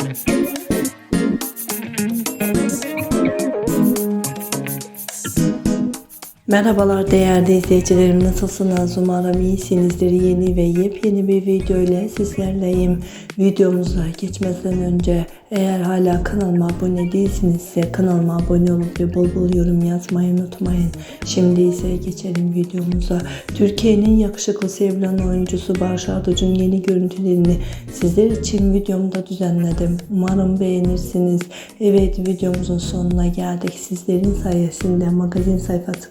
Thank you. Merhabalar değerli izleyicilerim. Nasılsınız? Umarım iyisinizdir. Yeni ve yepyeni bir video ile sizlerleyim. Videomuza geçmeden önce eğer hala kanalıma abone değilsinizse kanalıma abone olup ve bol bol yorum yazmayı unutmayın. Şimdi ise geçelim videomuza. Türkiye'nin yakışıklı sevilen oyuncusu Barış Arduç'un yeni görüntülerini sizler için videomda düzenledim. Umarım beğenirsiniz. Evet videomuzun sonuna geldik. Sizlerin sayesinde magazin sayfası